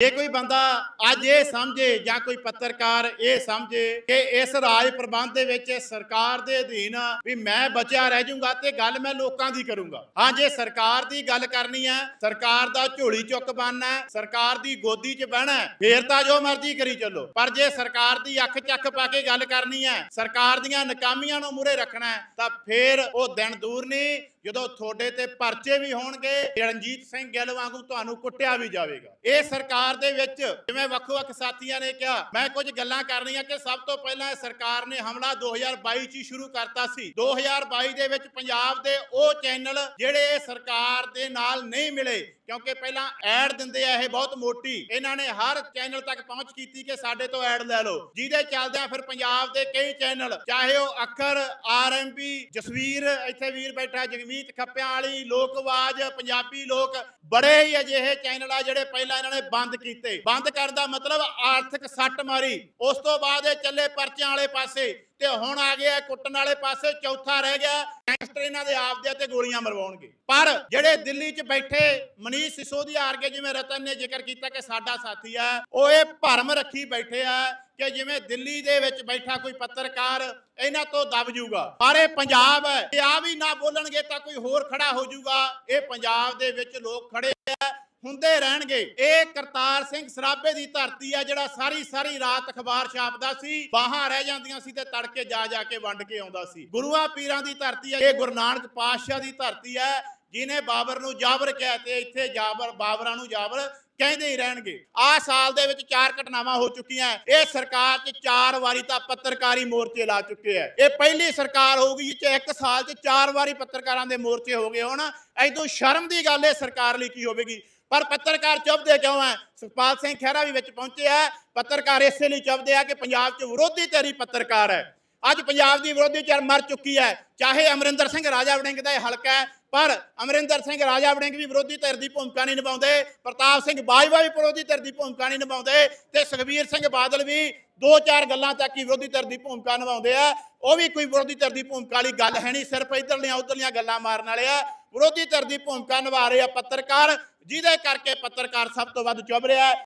ਜੇ ਕੋਈ ਬੰਦਾ ਅੱਜ ਇਹ ਸਮਝੇ ਜਾਂ ਕੋਈ ਪੱਤਰਕਾਰ ਇਹ ਸਮਝੇ ਕਿ ਇਸ ਰਾਜ ਪ੍ਰਬੰਧ ਦੇ ਵਿੱਚ ਸਰਕਾਰ ਦੇ ਅਧੀਨ ਵੀ ਮੈਂ ਬਚਿਆ ਰਹਿ ਜਾਊਂਗਾ ਤੇ ਗੱਲ ਮੈਂ ਲੋਕਾਂ ਦੀ ਕਰੂੰਗਾ। ਹਾਂ, ਜੇ ਸਰਕਾਰ ਦੀ ਗੱਲ ਕਰਨੀ ਹੈ, ਸਰਕਾਰ ਦਾ ਝੋਲੀ ਚੁੱਕ ਬਣਨਾ ਸਰਕਾਰ ਦੀ ਗੋਦੀ 'ਚ ਬਹਿਣਾ ਫੇਰ ਤਾਂ ਜੋ ਮਰਜ਼ੀ ਕਰੀ ਚੱਲੋ। ਪਰ ਜੇ ਸਰਕਾਰ ਦੀ ਅੱਖ ਚੱਕ ਪਾ ਕੇ ਗੱਲ ਕਰਨੀ ਹੈ, ਸਰਕਾਰ ਦੀਆਂ ਨਕਾਮੀਆਂ ਨੂੰ ਮੂਰੇ ਰੱਖਣਾ ਤਾਂ ਫੇਰ ਉਹ ਦਿਨ ਦੂਰ ਨਹੀਂ ਜਦੋਂ ਤੁਹਾਡੇ ਤੇ ਪਰਚੇ ਵੀ ਹੋਣਗੇ, ਰਣਜੀਤ ਸਿੰਘ ਗਿੱਲ ਵਾਂਗੂ ਤੁਹਾਨੂੰ ਕੁੱਟਿਆ ਵੀ ਜਾਵੇਗਾ। ਇਹ ਸਰਕਾਰ ਦੇ ਵਿੱਚ ਜਿਵੇਂ ਵੱਖ-ਵੱਖ ਸਾਥੀਆਂ ਨੇ ਕਿਹਾ, ਮੈਂ ਕੁਝ ਗੱਲਾਂ ਕਰਨੀਆਂ ਕਿ ਸਭ ਤੋਂ ਪਹਿਲਾਂ ਸਰਕਾਰ ਨੇ ਹਮਲਾ 2022 ਚ ਹੀ ਸ਼ੁਰੂ ਕਰਤਾ ਸੀ। 2022 ਦੇ ਵਿੱਚ ਪੰਜਾਬ ਦੇ ਉਹ ਚੈਨਲ ਜਿਹੜੇ ਸਰਕਾਰ ਦੇ ਨਾਲ ਨਹੀਂ ਮਿਲੇ ਕਿਉਂਕਿ ਪਹਿਲਾਂ ਐਡ ਦਿੰਦੇ ਆ ਇਹ ਬਹੁਤ ਮੋਟੀ। ਇਹਨਾਂ ਨੇ ਹਰ ਚੈਨਲ ਤੱਕ ਪਹੁੰਚ ਕੀਤੀ ਕਿ ਸਾਡੇ ਤੋਂ ਐਡ ਲੈ ਲਓ। ਜਿਹਦੇ ਚੱਲਦਿਆਂ ਫਿਰ ਪੰਜਾਬ ਦੇ ਕਈ ਚੈਨਲ, ਚਾਹੇ ਉਹ ਅੱਖਰ ਆਰਐਮਪੀ ਜਸਵੀਰ, ਇੱਥੇ ਵੀਰ ਬੈਠਾ, ਜਗਮੀਤ ਖੱਪਿਆਂ ਵਾਲੀ ਲੋਕ ਆਵਾਜ਼ ਪੰਜਾਬੀ ਲੋਕ, ਬੜੇ ਹੀ ਅਜਿਹੇ ਚੈਨਲ ਆ ਜਿਹੜੇ ਪਹਿਲਾਂ ਇਹਨਾਂ ਨੇ ਬੰਦ ਕੀਤੇ। ਬੰਦ ਕਰਨ ਦਾ ਮਤਲਬ ਆਰਥਿਕ ਸੱਟ ਮਾਰੀ। ਉਸ ਤੋਂ ਬਾਅਦ ਇਹ ਚੱਲੇ ਪਰਚਿਆਂ ਵਾਲੇ ਪਾਸੇ। ਤੇ ਹੁਣ ਆ ਗਿਆ, ਕੁੱਟਣ ਵਾਲੇ ਪਾਸੇ ਚੌਥਾ ਰਹਿ ਗਿਆ ਗੈਂਗਸਟਰ ਇਹਨਾਂ ਦੇ ਆਪਦੇ ਤੇ ਗੋਲੀਆਂ ਮਰਵਾਉਣਗੇ। ਪਰ ਜਿਹੜੇ ਦਿੱਲੀ 'ਚ ਬੈਠੇ ਮਨੀਸ਼ ਸਿਸੋਦੀਆ ਵਰਗੇ ਜਿਵੇਂ ਰਤਨ ਨੇ ਜ਼ਿਕਰ ਕੀਤਾ ਕਿ ਸਾਡਾ ਸਾਥੀ ਆ, ਉਹ ਇਹ ਭਰਮ ਰੱਖੀ ਬੈਠੇ ਆ ਕਿ ਜਿਵੇਂ ਦਿੱਲੀ ਦੇ ਵਿੱਚ ਬੈਠਾ ਕੋਈ ਪੱਤਰਕਾਰ, ਇਹਨਾਂ ਤੋਂ ਦਬ ਜੂਗਾ। ਪਰ ਇਹ ਪੰਜਾਬ ਹੈ ਇਹ ਆ ਵੀ ਨਾ ਬੋਲਣਗੇ ਤਾਂ ਕੋਈ ਹੋਰ ਖੜਾ ਹੋ ਜੂਗਾ। ਇਹ ਪੰਜਾਬ ਦੇ ਵਿੱਚ ਲੋਕ ਖੜੇ ਹੁੰਦੇ ਰਹਿਣਗੇ। ਇਹ ਕਰਤਾਰ ਸਿੰਘ ਸਰਾਭੇ ਦੀ ਧਰਤੀ ਆ, ਜਿਹੜਾ ਸਾਰੀ ਸਾਰੀ ਰਾਤ ਅਖਬਾਰ ਛਾਪਦਾ ਸੀ, ਬਾਹਾਂ ਰਹਿ ਜਾਂਦੀਆਂ ਸੀ ਤੇ ਤੜਕੇ ਜਾ ਜਾ ਕੇ ਵੰਡ ਕੇ ਆਉਂਦਾ ਸੀ। ਗੁਰੂਆਂ ਪੀਰਾਂ ਦੀ ਧਰਤੀ ਆ, ਇਹ ਗੁਰੂ ਨਾਨਕ ਪਾਤਸ਼ਾਹ ਦੀ ਧਰਤੀ ਹੈ ਜਿਨੇ ਬਾਬਰ ਨੂੰ ਜਾਬਰ ਕਿਹਾ ਤੇ ਇੱਥੇ ਜਾਬਰ, ਬਾਬਰਾਂ ਨੂੰ ਜਾਬਰ ਕਹਿੰਦੇ ਹੀ ਰਹਿਣਗੇ। ਆ ਸਾਲ ਦੇ ਵਿੱਚ ਚਾਰ ਘਟਨਾਵਾਂ ਹੋ ਚੁੱਕੀਆਂ ਇਹ ਸਰਕਾਰ 'ਚ ਚਾਰ ਵਾਰੀ ਤਾਂ ਪੱਤਰਕਾਰੀ ਮੋਰਚੇ ਲਾ ਚੁੱਕੇ ਆ ਇਹ ਪਹਿਲੀ ਸਰਕਾਰ ਹੋਊਗੀ ਜਿਹ 'ਚ ਇੱਕ ਸਾਲ 'ਚ ਚਾਰ ਵਾਰੀ ਪੱਤਰਕਾਰਾਂ ਦੇ ਮੋਰਚੇ ਹੋ ਗਏ ਹੋਣ। ਐਦੋਂ ਸ਼ਰਮ ਦੀ ਗੱਲ ਇਹ ਸਰਕਾਰ ਲਈ ਕੀ ਹੋਵੇਗੀ? ਪਰ ਪੱਤਰਕਾਰ ਚੁੱਪਦੇ ਕਿਉਂ ਆ ਸੁਖਪਾਲ ਸਿੰਘ ਖਹਿਰਾ ਵੀ ਵਿੱਚ ਪਹੁੰਚੇ ਆ ਪੱਤਰਕਾਰ ਇਸੇ ਲਈ ਚੁੱਪਦੇ ਆ ਕਿ ਪੰਜਾਬ 'ਚ ਵਿਰੋਧੀ ਧਿਰੀ ਪੱਤਰਕਾਰ ਹੈ ਅੱਜ ਪੰਜਾਬ ਦੀ ਵਿਰੋਧੀ ਧਿਰ ਮਰ ਚੁੱਕੀ ਹੈ ਚਾਹੇ ਅਮਰਿੰਦਰ ਸਿੰਘ ਰਾਜਾ ਵੜਿੰਗ ਦਾ ਇਹ ਹਲਕਾ ਹੈ ਪਰ ਅਮਰਿੰਦਰ ਸਿੰਘ ਰਾਜਾ ਵੜਿੰਗ ਵੀ ਵਿਰੋਧੀ ਧਿਰ ਦੀ ਭੂਮਿਕਾ ਨਹੀਂ ਨਿਭਾਉਂਦੇ, ਪ੍ਰਤਾਪ ਸਿੰਘ ਬਾਜਵਾ ਵੀ ਵਿਰੋਧੀ ਧਿਰ ਦੀ ਭੂਮਿਕਾ ਨਹੀਂ ਨਿਭਾਉਂਦੇ ਤੇ ਸੁਖਬੀਰ ਸਿੰਘ ਬਾਦਲ ਵੀ ਦੋ ਚਾਰ ਗੱਲਾਂ ਤੱਕ ਹੀ ਵਿਰੋਧੀ ਧਿਰ ਦੀ ਭੂਮਿਕਾ ਨਿਭਾਉਂਦੇ ਆ। ਉਹ ਵੀ ਕੋਈ ਵਿਰੋਧੀ ਧਿਰ ਦੀ ਭੂਮਿਕਾ ਵਾਲੀ ਗੱਲ ਹੈ ਨਹੀਂ, ਸਿਰਫ ਇਧਰਲੀਆਂ, ਉਧਰਲੀਆਂ ਗੱਲਾਂ ਮਾਰਨ ਵਾਲੇ ਆ। ਵਿਰੋਧੀ ਧਿਰ ਦੀ ਭੂਮਿਕਾ ਨਿਭਾ ਰਹੇ ਆ ਪੱਤਰਕਾਰ, ਜਿਹਦੇ ਕਰਕੇ ਪੱਤਰਕਾਰ ਸਭ ਤੋਂ ਵੱਧ ਚੁੱਭ ਰਿਹਾ।